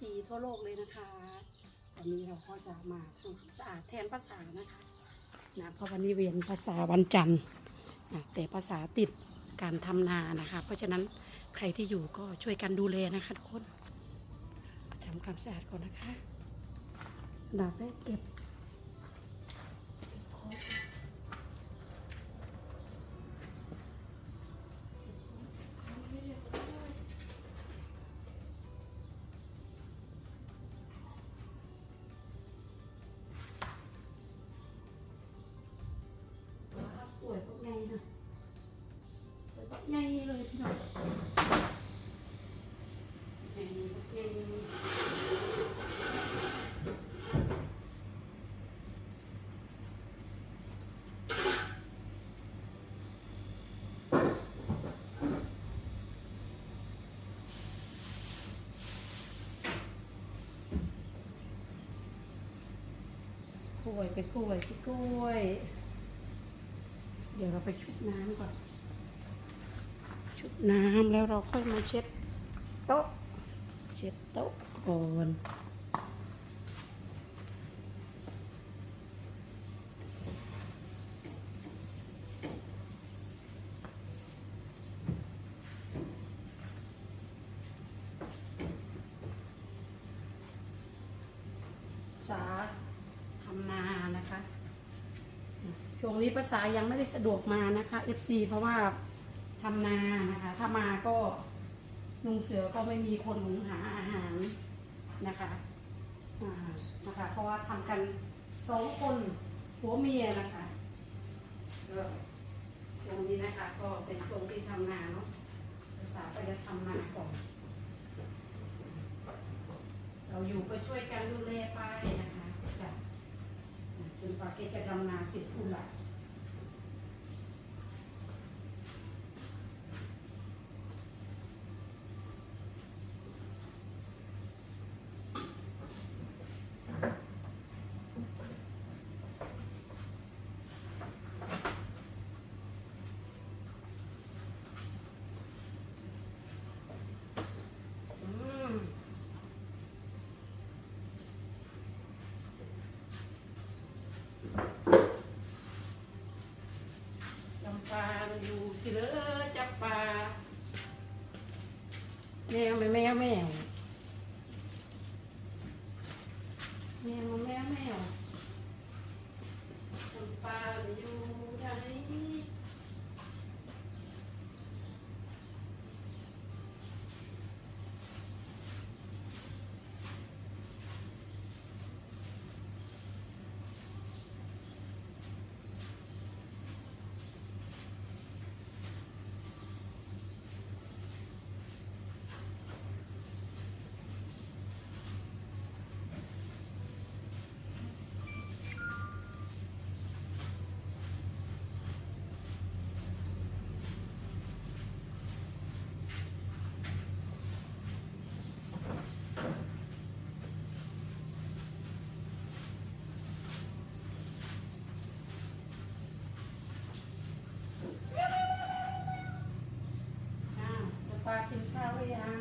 FC ทั่วโลกเลยนะคะวันนี้เราก็จะมาทำความสะอาดแทนภาษานะคะนะเพราะวันนี้เวียนภาษาวันจันทร์นะแต่ภาษาติดการทำนานะคะ เพราะฉะนั้นใครที่อยู่ก็ช่วยกันดูแลนะคะทุกคนทำความสะอาดก่อนนะคะดับได้เก็บป่วย ล้วยไปกล้วยไปกล้วย เดี๋ยวเราไปชุบน้ำก่อน ชุบน้ำแล้วเราค่อยมาเช็ดโต๊ะ เช็ดโต๊ะก่อนสาทำนานะคะ ช่ วงนี้ภาษายังไม่ได้สะดวกมานะคะ FC เพราะว่าทำนานะคะ ถ้ามาก็ลุงเสือก็ไม่มีคนหุงหาอาหารนะคะนะคะ เพราะว่าทำกันสองคนผัวเมียนะคะก็ช่วงนี้นะคะ ก็เป็นช่วงที่ทำนาเนาะภาษาก็จะทำนาก่อน เราอยู่ก็ช่วยกันดูแลไปนะคะจ้ะ จน กว่าแกจะดำนาเสร็จคุณละอืม จำปาอยู่สิเลอจับปา แมวไหมแมวแมวแมวแมวแมวจำปาอยู่ไหนอ้าวจำปากินข้าวหรือยัง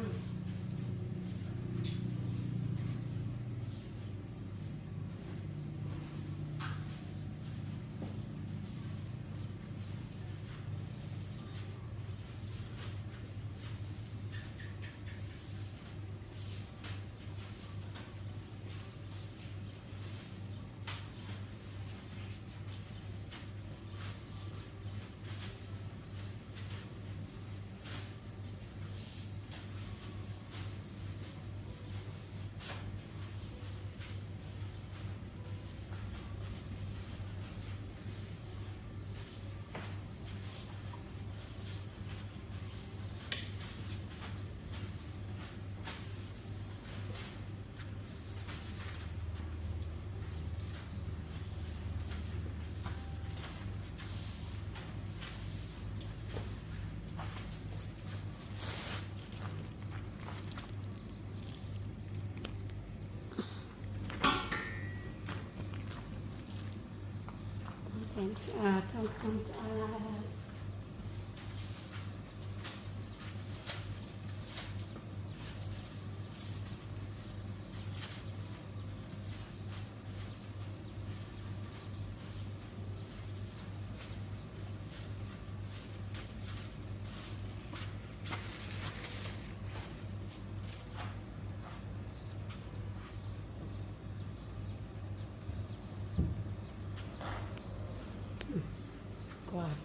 ทำความสะอาดทำความสะอาด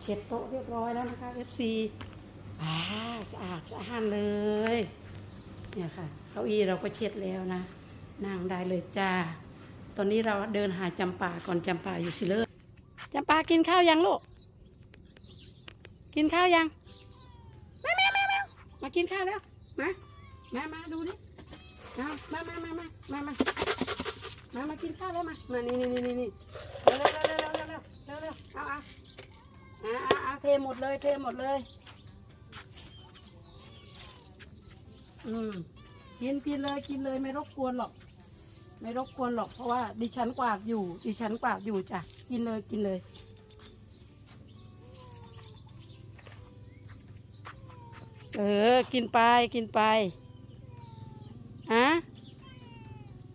เช็ดโต๊ะเรียบร้อยแล้วนะคะ FC อ่าสะอาดสะอาดเลย เนี่ยค่ะเก้าอี้เราก็เช็ดแล้วนะ นั่งได้เลยจ้า ตอนนี้เราเดินหาจำปาก่อนจำปาอยู่สิเลยจำปากินข้าวยังลูก กินข้าวยังแม่แม่แม่แม่มากินข้าวแล้ว มา มามาดูนี่เอามามามามามามามามากินข้าวแล้วมา มานี่นี่นี่นี่เร็วเร็วเร็วเร็วเร็วเร็วเร็วเอาเอา อาอาเอาเทหมดเลยเทหมดเลย อืมกินกินเลยกินเลยไม่รบกวนหรอก ไม่รบกวนหรอกเพราะว่า ดิฉันกวาดอยู่ ดิฉันกวาดอยู่จ้ะกินเลยกินเลย เออ กินไปกินไปฮะ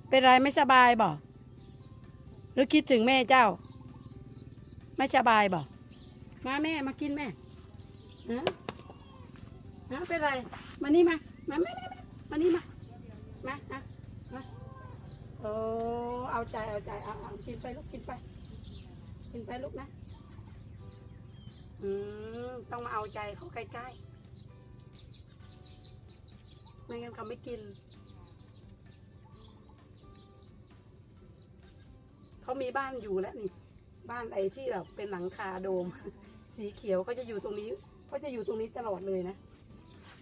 เป็นไรไม่สบายบ่หรือคิดถึงแม่เจ้า ไม่สบายบ่ มาแม่มากินแม่ฮะฮะเป็นไรมานี่มามาแม่แม่แม่มานี่มามาอะมาโอ้เอาใจเอาใจเอาเอากินไปลูกกินไป กินไปลูกนะอืมต้องมาเอาใจเขาใกล้ๆไม่งั้นเขาไม่กินเขามีบ้านอยู่แล้วนี่ บ้านไอ้ที่แบบเป็นหลังคาโดม สีเขียวก็จะอยู่ตรงนี้ก็จะอยู่ตรงนี้ตลอดเลยนะ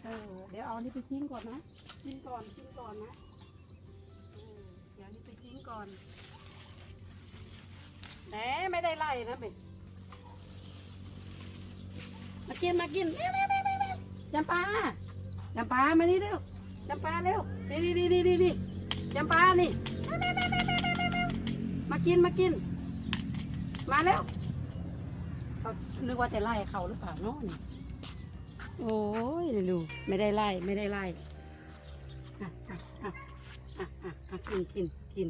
เออเดี๋ยวเอานี่ไปทิ้งก่อนนะทิ้งก่อนทิ้งก่อนนะเดี๋ยวนี้ไปทิ้งก่อนแหมไม่ได้ไล่นะเบ็มากินมากินเร็วเร็วเร็วเร็วยำปลายำปลามานี่เร็วยำปลาเร็วนี่นี่นี่นี่นี่ยำปลานี่มากินมากิน มาแล้ว เขานึกว่าจะไล่เขาหรือเปล่าเนาะนี่โอ้ยดูไม่ได้ไล่ไม่ได้ไล่อะอะอะอะอะอะกินกินกิน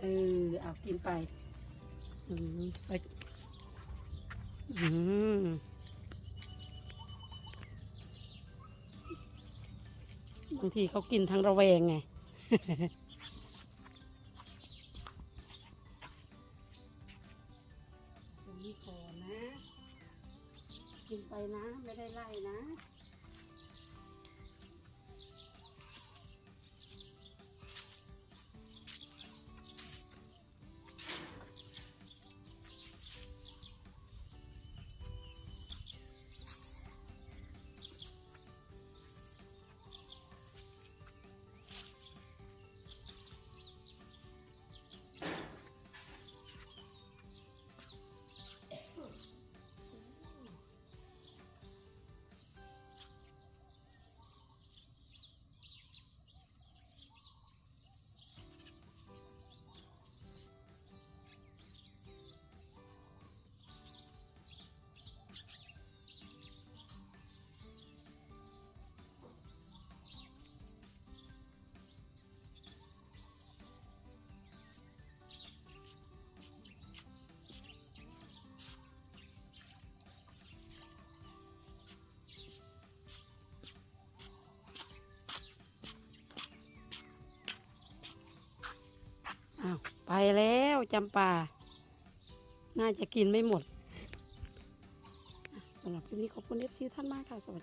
เออเอากินไปอืมไปอืมบางทีเขากินทั้งระแวงไง แล้วจำปา น่าจะกินไม่หมดสำหรับคลิปนี้ขอบคุณเอฟซีท่านมากค่ะสวัสดี